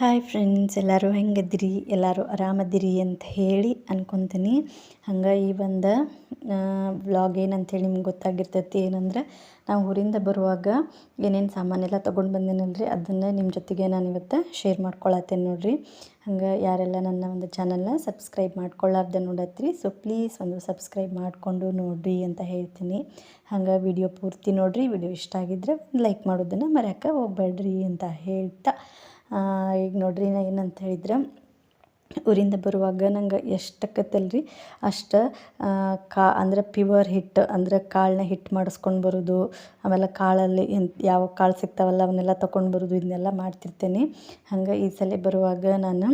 Hi friends ಎಲ್ಲರೂ ಹೆಂಗದಿರಿ? ಎಲ್ಲರೂ ಆರಾಮದಿರಿ ಅಂತ ಹೇಳಿ ಅನ್ಕೊತೀನಿ. ಹಂಗೆ ಈ ಒಂದು ಬ್ಲಾಗ್ ಏನಂತೇಳಿ ನಿಮ್ಗೆ ಗೊತ್ತಾಗಿರ್ತೈತಿ ಏನಂದ್ರೆ, ನಾವು ಊರಿಂದ ಬರುವಾಗ ಏನೇನು ಸಾಮಾನೆಲ್ಲ ತೊಗೊಂಡು ಬಂದೇನಲ್ರಿ ಅದನ್ನು ನಿಮ್ಮ ಜೊತೆಗೆ ನಾನು ಇವತ್ತು ಶೇರ್ ಮಾಡ್ಕೊಳತ್ತೇನೆ ನೋಡಿರಿ. ಹಂಗೆ ಯಾರೆಲ್ಲ ನನ್ನ ಒಂದು ಚಾನಲ್ನ ಸಬ್ಸ್ಕ್ರೈಬ್ ಮಾಡ್ಕೊಳ್ಳಾರ್ದೆ ನೋಡತ್ರಿ. ಸೊ ಪ್ಲೀಸ್ ಒಂದು ಸಬ್ಸ್ಕ್ರೈಬ್ ಮಾಡಿಕೊಂಡು ನೋಡಿರಿ ಅಂತ ಹೇಳ್ತೀನಿ. ಹಂಗೆ ವಿಡಿಯೋ ಪೂರ್ತಿ ನೋಡಿರಿ. ವಿಡಿಯೋ ಇಷ್ಟ ಆಗಿದ್ದರೆ ಲೈಕ್ ಮಾಡೋದನ್ನು ಮರೆಯೋಕೆ ಹೋಗ್ಬೇಡ್ರಿ ಅಂತ ಹೇಳ್ತಾ ಈಗ ನೋಡ್ರಿ ನಾ ಏನಂತ ಹೇಳಿದ್ರೆ, ಊರಿಂದ ಬರುವಾಗ ನಂಗೆ ಎಷ್ಟು ಅಷ್ಟ ಕಾ, ಅಂದ್ರೆ ಪ್ಯೂವರ್ ಹಿಟ್ಟು ಅಂದ್ರೆ ಕಾಳನ್ನ ಹಿಟ್ಟು ಮಾಡಿಸ್ಕೊಂಡು ಬರೋದು, ಆಮೇಲೆ ಕಾಳಲ್ಲಿ ಯಾವ ಕಾಳು ಸಿಗ್ತಾವಲ್ಲ ಅವನ್ನೆಲ್ಲ ತೊಗೊಂಡು ಬರೋದು, ಇದನ್ನೆಲ್ಲ ಮಾಡ್ತಿರ್ತೇನೆ. ಹಂಗೆ ಈ ಸಲ ಬರುವಾಗ ನಾನು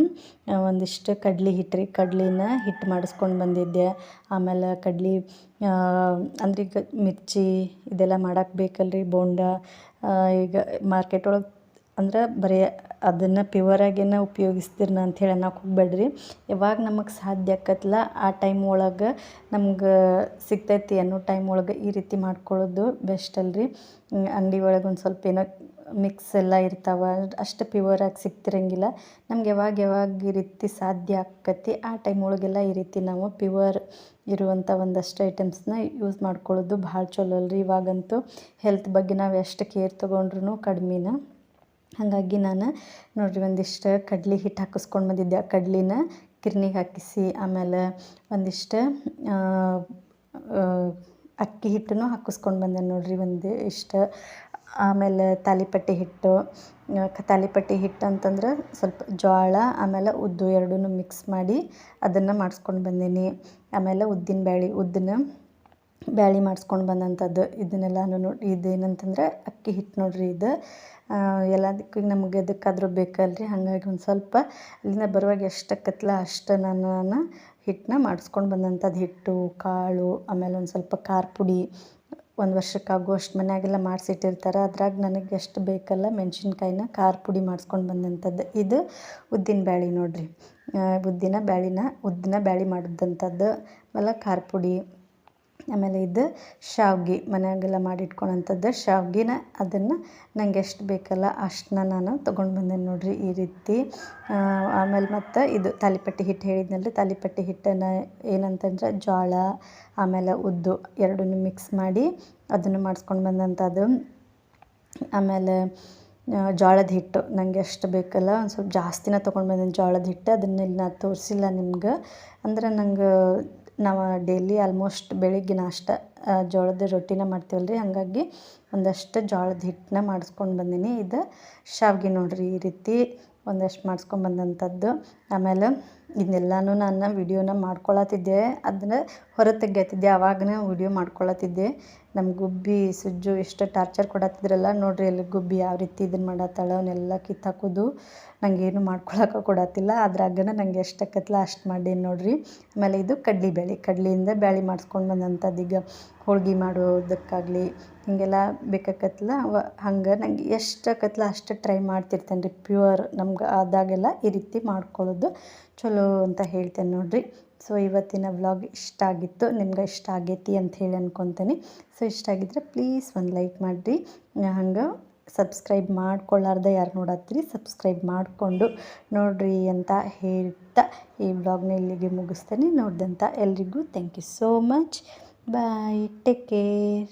ಒಂದಿಷ್ಟು ಕಡ್ಲಿ ಹಿಟ್ಟು ರೀ, ಕಡ್ಲಿನ ಹಿಟ್ಟು ಮಾಡಿಸ್ಕೊಂಡು ಬಂದಿದ್ದೆ. ಆಮೇಲೆ ಕಡ್ಲಿ ಅಂದ್ರೆ ಈಗ ಮಿರ್ಚಿ ಇದೆಲ್ಲ ಮಾಡಕ್ಕೆ ಬೇಕಲ್ರಿ ಬೋಂಡ ಈಗ ಮಾರ್ಕೆಟ್ ಒಳಗೆ ಅಂದ್ರೆ ಬರೀ ಅದನ್ನು ಪ್ಯೂವರಾಗೇನ ಉಪಯೋಗಿಸ್ತೀರ ಅಂಥೇಳಿ ಅನ್ನೋಕೆ ಹೋಗ್ಬೇಡ್ರಿ. ಯಾವಾಗ ನಮಗೆ ಸಾಧ್ಯ ಆಕತ್ತಲ್ಲ ಆ ಟೈಮ್ ಒಳಗೆ ನಮ್ಗೆ ಸಿಗ್ತೈತಿ ಅನ್ನೋ ಟೈಮ್ ಒಳಗೆ ಈ ರೀತಿ ಮಾಡ್ಕೊಳ್ಳೋದು ಬೆಸ್ಟ್ ಅಲ್ರಿ. ಅಂಗಡಿ ಒಳಗೆ ಒಂದು ಸ್ವಲ್ಪ ಏನೋ ಮಿಕ್ಸ್ ಎಲ್ಲ ಇರ್ತಾವೆ, ಅಷ್ಟು ಪ್ಯೂವರಾಗಿ ಸಿಗ್ತಿರಂಗಿಲ್ಲ. ನಮ್ಗೆ ಯಾವಾಗ ಯಾವಾಗ ಈ ರೀತಿ ಸಾಧ್ಯ ಆಕತಿ ಆ ಟೈಮ್ ಒಳಗೆಲ್ಲ ಈ ರೀತಿ ನಾವು ಪ್ಯೂವರ್ ಇರುವಂಥ ಒಂದಷ್ಟು ಐಟಮ್ಸ್ನ ಯೂಸ್ ಮಾಡ್ಕೊಳ್ಳೋದು ಭಾಳ ಚಲೋ ಅಲ್ರಿ. ಇವಾಗಂತೂ ಹೆಲ್ತ್ ಬಗ್ಗೆ ನಾವು ಎಷ್ಟು ಕೇರ್ ತೊಗೊಂಡ್ರೂ ಕಡ್ಮೆನ. ಹಾಗಾಗಿ ನಾನು ನೋಡಿರಿ ಒಂದಿಷ್ಟು ಕಡ್ಲೆ ಹಿಟ್ಟು ಹಾಕಿಸ್ಕೊಂಡು ಬಂದಿದ್ದೆ. ಆ ಕಡ್ಲಿನ ಗಿರ್ನಿಗೆ ಹಾಕಿಸಿ, ಆಮೇಲೆ ಒಂದಿಷ್ಟು ಅಕ್ಕಿ ಹಿಟ್ಟನ್ನು ಹಾಕಿಸ್ಕೊಂಡು ಬಂದೆ ನೋಡಿರಿ ಒಂದು ಇಷ್ಟು ಆಮೇಲೆ ತಾಲಿಪಟ್ಟಿ ಹಿಟ್ಟು ತಾಲಿಪಟ್ಟಿ ಹಿಟ್ಟು ಅಂತಂದ್ರೆ ಸ್ವಲ್ಪ ಜೋಳ ಆಮೇಲೆ ಉದ್ದು ಎರಡೂ ಮಿಕ್ಸ್ ಮಾಡಿ ಅದನ್ನು ಮಾಡಿಸ್ಕೊಂಡು ಬಂದೀನಿ. ಆಮೇಲೆ ಉದ್ದಿನ ಬ್ಯಾಳೆ ಉದ್ದನ್ನ ಬ್ಯಾಳೆ ಮಾಡಿಸ್ಕೊಂಡು ಬಂದಂಥದ್ದು ಇದನ್ನೆಲ್ಲನೂ ನೋಡಿ, ಇದೇನಂತಂದ್ರೆ ಅಕ್ಕಿ ಹಿಟ್ಟು ನೋಡಿರಿ ಇದು. ಎಲ್ಲದಕ್ಕೂ ನಮಗೆ ಎದಕ್ಕಾದ್ರೂ ಬೇಕಲ್ರಿ. ಹಾಗಾಗಿ ಒಂದು ಸ್ವಲ್ಪ ಅಲ್ಲಿಂದ ಬರುವಾಗ ಎಷ್ಟು ಕತ್ಲ ಅಷ್ಟು ನಾನು ಹಿಟ್ಟನ್ನ ಮಾಡಿಸ್ಕೊಂಡು ಬಂದಂಥದ್ದು ಹಿಟ್ಟು, ಕಾಳು, ಆಮೇಲೆ ಒಂದು ಸ್ವಲ್ಪ ಖಾರ ಪುಡಿ ಒಂದು ವರ್ಷಕ್ಕಾಗುವಷ್ಟು ಮನೆಯಾಗೆಲ್ಲ ಮಾಡಿಸಿಟ್ಟಿರ್ತಾರೆ. ಅದ್ರಾಗ ನನಗೆ ಎಷ್ಟು ಬೇಕಲ್ಲ ಮೆಣಸಿನ್ಕಾಯಿನ ಖಾರ ಪುಡಿ ಮಾಡಿಸ್ಕೊಂಡು ಬಂದಂಥದ್ದು. ಇದು ಉದ್ದಿನ ಬ್ಯಾಳಿ ನೋಡಿರಿ. ಉದ್ದಿನ ಬ್ಯಾಳಿನ ಉದ್ದಿನ ಬ್ಯಾಳಿ ಮಾಡಿದಂಥದ್ದು. ಆಮೇಲೆ ಖಾರ ಪುಡಿ ಆಮೇಲೆ ಇದು ಶಾವ್ಗೆ ಮನೆಯಾಗೆಲ್ಲ ಮಾಡಿಟ್ಕೊಳಂಥದ್ದು ಶಾವ್ಗೆನ ಅದನ್ನು ನಂಗೆ ಎಷ್ಟು ಬೇಕಲ್ಲ ಅಷ್ಟನ್ನ ನಾನು ತೊಗೊಂಡು ಬಂದೇನೆ ನೋಡಿರಿ ಈ ರೀತಿ. ಆಮೇಲೆ ಮತ್ತು ಇದು ತಾಲಿಪಟ್ಟಿ ಹಿಟ್ಟು ಹೇಳಿದ್ನಲ್ಲ ತಾಲಿಪಟ್ಟಿ ಹಿಟ್ಟನ್ನು ಏನಂತಂದ್ರೆ ಜೋಳ ಆಮೇಲೆ ಉದ್ದು ಎರಡನ್ನೂ ಮಿಕ್ಸ್ ಮಾಡಿ ಅದನ್ನು ಮಾಡಿಸ್ಕೊಂಡು ಬಂದಂಥದ್ದು ಆಮೇಲೆ ಜೋಳದ ಹಿಟ್ಟು ನನಗೆ ಎಷ್ಟು ಬೇಕಲ್ಲ ಒಂದು ಸ್ವಲ್ಪ ಜಾಸ್ತಿನ ತೊಗೊಂಡು ಬಂದೀನಿ ಜೋಳದ ಹಿಟ್ಟು ಅದನ್ನ ಇಲ್ಲಿ ನಾನು ತೋರಿಸಿಲ್ಲ ನಿಮ್ಗೆ. ಅಂದ್ರೆ ನಂಗೆ ನಾವು ಡೈಲಿ ಆಲ್ಮೋಸ್ಟ್ ಬೆಳಿಗ್ಗೆ ನಾಷ್ಟ ಜೋಳದ ರೊಟ್ಟಿನ ಮಾಡ್ತೀವಲ್ರಿ. ಹಾಗಾಗಿ ಒಂದಷ್ಟು ಜೋಳದ ಹಿಟ್ಟನ್ನ ಮಾಡಿಸ್ಕೊಂಡು ಬಂದೀನಿ. ಇದು ಶಾವಿಗೆ ನೋಡಿರಿ ಈ ರೀತಿ ಒಂದಷ್ಟು ಮಾಡಿಸ್ಕೊಂಡು ಬಂದಂಥದ್ದು ಆಮೇಲೆ ಇದನ್ನೆಲ್ಲನೂ ನಾನು ವಿಡಿಯೋನ ಮಾಡ್ಕೊಳತ್ತಿದ್ದೆ. ಅದನ್ನ ಹೊರ ತೆಗಿಯತ್ತಿದ್ದೆ. ಆವಾಗನೇ ವಿಡಿಯೋ ಮಾಡ್ಕೊಳತ್ತಿದ್ದೆ. ನಮ್ಮ ಗುಬ್ಬಿ ಸುಜ್ಜು ಎಷ್ಟು ಟಾರ್ಚರ್ ಕೊಡತ್ತಿದ್ರಲ್ಲ ನೋಡ್ರಿ ಅಲ್ಲಿ ಗುಬ್ಬಿ ಯಾವ ರೀತಿ ಇದನ್ನ ಮಾಡತ್ತಾಳ ಅವನ್ನೆಲ್ಲ ಕಿತ್ತಾಕೋದು. ನನಗೇನು ಮಾಡ್ಕೊಳಕ್ಕೆ ಕೊಡತ್ತಿಲ್ಲ. ಅದ್ರಾಗನ ನಂಗೆ ಎಷ್ಟು ಆಕತ್ತಲ್ಲ ಅಷ್ಟು ಮಾಡೀನಿ ನೋಡ್ರಿ. ಆಮೇಲೆ ಇದು ಕಡ್ಲಿ ಬೇಳೆ. ಕಡ್ಲಿಯಿಂದ ಬ್ಯಾಳಿ ಮಾಡಿಸ್ಕೊಂಡು ಬಂದಂಥದ್ದು ಈಗ ಹೋಳ್ಗೆ ಮಾಡೋದಕ್ಕಾಗಲಿ ಹೀಗೆಲ್ಲ ಬೇಕಾಕತ್ತಲ್ಲ ಅವ ಹಂಗೆ ನಂಗೆ ಎಷ್ಟು ಆಕತ್ತಲ್ಲ ಅಷ್ಟು ಟ್ರೈ ಮಾಡ್ತಿರ್ತೇನೆ ರೀ ಪ್ಯೂರ್ ನಮ್ಗೆ ಆದಾಗೆಲ್ಲ ಈ ರೀತಿ ಮಾಡ್ಕೊಳ್ಳೋದು ಚಲೋ ಅಂತ ಹೇಳ್ತೇನೆ ನೋಡಿರಿ. ಸೊ ಇವತ್ತಿನ ವ್ಲಾಗ್ ಇಷ್ಟ ಆಗಿತ್ತು. ನಿಮ್ಗೆ ಇಷ್ಟ ಆಗೈತಿ ಅಂತ ಹೇಳಿ ಅನ್ಕೊತೀನಿ. ಸೊ ಇಷ್ಟ ಆಗಿದ್ರೆ ಪ್ಲೀಸ್ ಒಂದು ಲೈಕ್ ಮಾಡಿರಿ. ಹಂಗೆ ಸಬ್ಸ್ಕ್ರೈಬ್ ಮಾಡ್ಕೊಳ್ಳಾರ್ದೆ ಯಾರು ನೋಡತ್ತೀರಿ ಸಬ್ಸ್ಕ್ರೈಬ್ ಮಾಡಿಕೊಂಡು ನೋಡಿರಿ ಅಂತ ಹೇಳ್ತಾ ಈ ವ್ಲಾಗ್ನ ಇಲ್ಲಿಗೆ ಮುಗಿಸ್ತೇನೆ. ನೋಡಿದಂಥ ಎಲ್ರಿಗೂ thank you so much bye take care